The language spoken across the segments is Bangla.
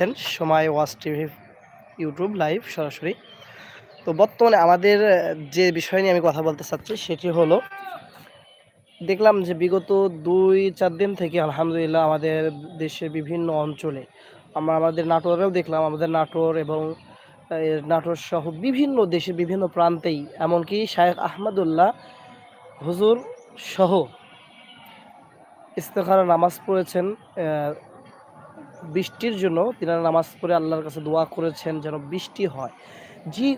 দেখছেন সময় ওয়াচ টিভি ইউটিউব লাইভ সরাসরি। তো বর্তমানে আমাদের যে বিষয় নিয়ে আমি কথা বলতে চাচ্ছি সেটি হলো, দেখলাম যে বিগত দুই চার দিন থেকে আলহামদুলিল্লাহ আমাদের দেশের বিভিন্ন অঞ্চলে, আমরা আমাদের নাটোরেও দেখলাম, আমাদের নাটোর এবং নাটোর সহ বিভিন্ন দেশের বিভিন্ন প্রান্তেই, এমনকি শায়েখ আহমদুল্লাহ হুজুর সহ ইস্তেখারা নামাজ পড়েছেন বৃষ্টির জন্য তিনারা নামাজ পড়ে আল্লাহর কাছে দোয়া করেছেন যেন বৃষ্টি হয়। যে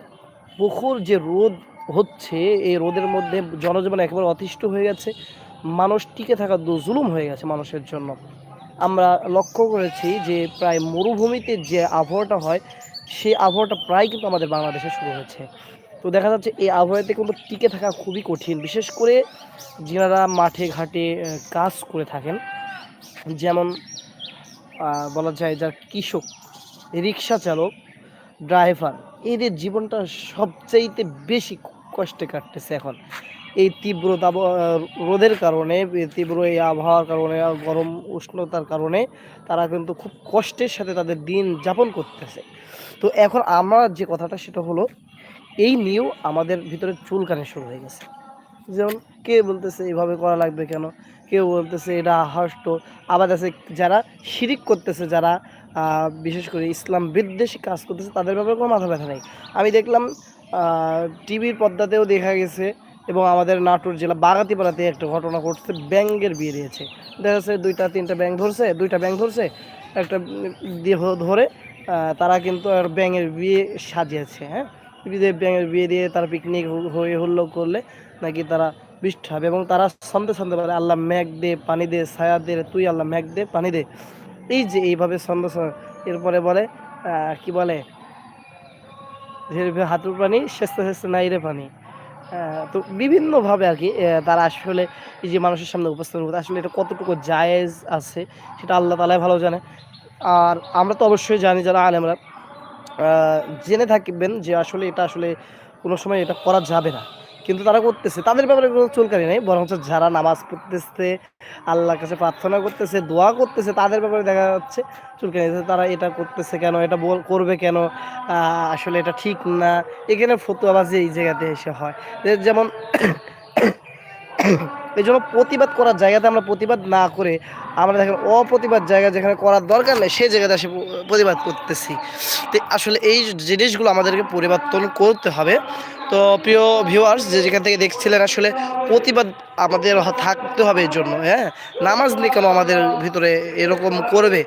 পুকুর যে রোদ হচ্ছে, এই রোদের মধ্যে জনজীবন একেবারে অতিষ্ঠ হয়ে গেছে, মানুষ টিকে থাকা জুলুম হয়ে গেছে মানুষের জন্য। আমরা লক্ষ্য করেছি যে প্রায় মরুভূমিতে যে আবহাওয়াটা হয়, সেই আবহাওয়াটা প্রায় কিন্তু আমাদের বাংলাদেশে শুরু হয়েছে। তো দেখা যাচ্ছে এই আবহাওয়াতে কিন্তু টিকে থাকা খুবই কঠিন। বিশেষ করে যারা মাঠে ঘাটে কাজ করে থাকেন, যেমন বলা যায় যার কৃষক, রিক্সা চালক ড্রাইভার এদের জীবনটা সবচাইতে বেশি কষ্টে কাটতেছে এখন। এই তীব্র রোদের কারণে তীব্র এই আবহাওয়ার কারণে, গরম উষ্ণতার কারণে তারা কিন্তু খুব কষ্টের সাথে তাদের দিন যাপন করতেছে। তো এখন আমার যে কথাটা সেটা হলো, এই নিয়েও আমাদের ভিতরে চুলকানি শুরু হয়ে গেছে। যেমন কে বলতেছে এইভাবে করা লাগবে কেন? কেউ বলতেছে এটা হাস্ট আবার আছে যারা শিরিক করতেছে, যারা বিশেষ করে ইসলাম বিদ্বেষী কাজ করতেছে, তাদের ব্যাপারে কোনো মাথা ব্যথা নেই। আমি দেখলাম টিভির পর্দাতেও দেখা গেছে এবং আমাদের নাটোর জেলা বাগাতিপাড়াতে একটা ঘটনা ঘটছে ব্যাঙ্গের বিয়ে দিয়েছে। দেখা যাচ্ছে দুইটা, তিনটা ব্যাংক ধরছে, দুইটা ব্যাংক ধরছে, একটা দিয়ে ধরে তারা কিন্তু ব্যাঙের বিয়ে সাজিয়েছে হ্যাঁ? ব্যাঙের বিয়ে দিয়ে তারা পিকনিক হয়ে হল্লো করলে নাকি তারা বৃষ্টি হবে এবং তারা সন্দেহ সন্দেহ পারে আল্লাহ ম্যাগ দে, পানি দে, ছায়া দে তুই আল্লাহ ম্যাগ দে, পানি দে। এই যে এইভাবে সন্দেহ এরপরে বলে কি বলে? হাতুর পানি শেষতে শেষতে নাই রে পানি। তো বিভিন্নভাবে আর কি তারা আসলে এই যে মানুষের সামনে উপস্থাপন করতে, আসলে এটা কতটুকু জায়েজ আছে, সেটা আল্লাহ তালাই ভালো জানে। আর আমরা তো অবশ্যই জানি যারা আলেমরা জেনে থাকবেন যে আসলে এটা আসলে কোনো সময় এটা করা যাবে না। কিন্তু তারা করতেছে। তাদের ব্যাপারে কোনো চুলকানি নেই, বরং যারা নামাজ পড়তেছে, আল্লাহর কাছে প্রার্থনা করতেছে, দোয়া করতেছে, তাদের ব্যাপারে দেখা যাচ্ছে চুলকানি তারা এটা করতেছে কেন, এটা বল, করবে কেন আসলে এটা ঠিক না? এখানে ফতুয়াবাজি এই জায়গাতে এসে হয়। যেমন এই জন্য প্রতিবাদ করার জায়গাতে আমরা প্রতিবাদ না করে আমরা দেখেন অপ্রতিবাদ জায়গা যেখানে করার দরকার নেই সেই জায়গাতে আসে প্রতিবাদ করতেছি। তো আসলে এই জিনিসগুলো আমাদেরকে পরিবর্তন করতে হবে। তো প্রিয় ভিউয়ার্স যে যেখান থেকে দেখছিলেন আসলে প্রতিবাদ আমাদের থাকতে হবে এর জন্য হ্যাঁ? নামাজ নিয়ে কেন আমাদের ভিতরে এরকম করবে?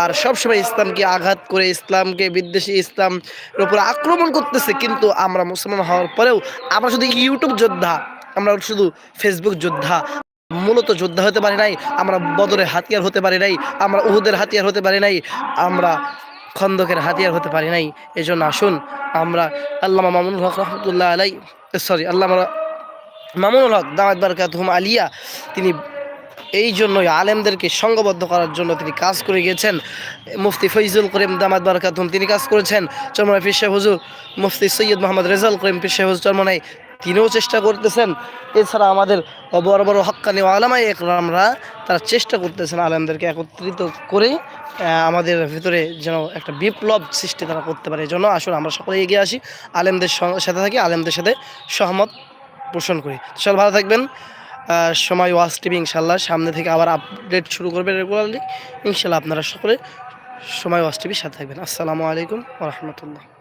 আর সবসময় ইসলামকে আঘাত করে, ইসলামকে বিদ্বেষী, ইসলামের উপরে আক্রমণ করতেছে, কিন্তু আমরা মুসলমান হওয়ার পরেও আমরা শুধু ইউটিউব যোদ্ধা? আমরা শুধু ফেসবুক যোদ্ধা। মূলত যোদ্ধা হতে পারি নাই, আমরা বদরের হাতিয়ার হতে পারি নাই, আমরা উহুদের হাতিয়ার হতে পারি নাই, আমরা খন্দকের হাতিয়ার হতে পারি নাই। এই জন্য আসুন, আমরা আল্লাহ মামুনুল হক রহমতুল্লাহ আলাই সরি আল্লাহ মামুনুল হক দামাত বারকাতহুম আলিয়া, তিনি এই জন্যই আলেমদেরকে সঙ্গবদ্ধ করার জন্য তিনি কাজ করে গিয়েছেন। মুফতি ফৈজুল করিম দামাদ বারকাতুম তিনি কাজ করেছেন। চরমনাই ফির হুজুর, মুফতি সৈয়দ মোহাম্মদ রেজাল করিম ফির হুজুর চরমনাই তিনিও চেষ্টা করতেছেন। এছাড়া আমাদের বড় বড় হক্কানি আলামাই একরামরা তারা চেষ্টা করতেছেন আলেমদেরকে একত্রিত করে আমাদের ভিতরে যেন একটা বিপ্লব সৃষ্টি তারা করতে পারে। জন্য আসলে আমরা সকলে এগিয়ে আসি, আলেমদের সাথে থাকি, আলেমদের সাথে সহমত পোষণ করি। চল, ভালো থাকবেন। সময় ওয়াজ টিভি ইনশাল্লাহ সামনে থেকে আবার আপডেট শুরু করবে রেগুলারলি। ইনশাল্লাহ আপনারা সকলে সময় ওয়াজ টিভির সাথে থাকবেন। আসসালামু আলাইকুম রহমতুল্লাহ।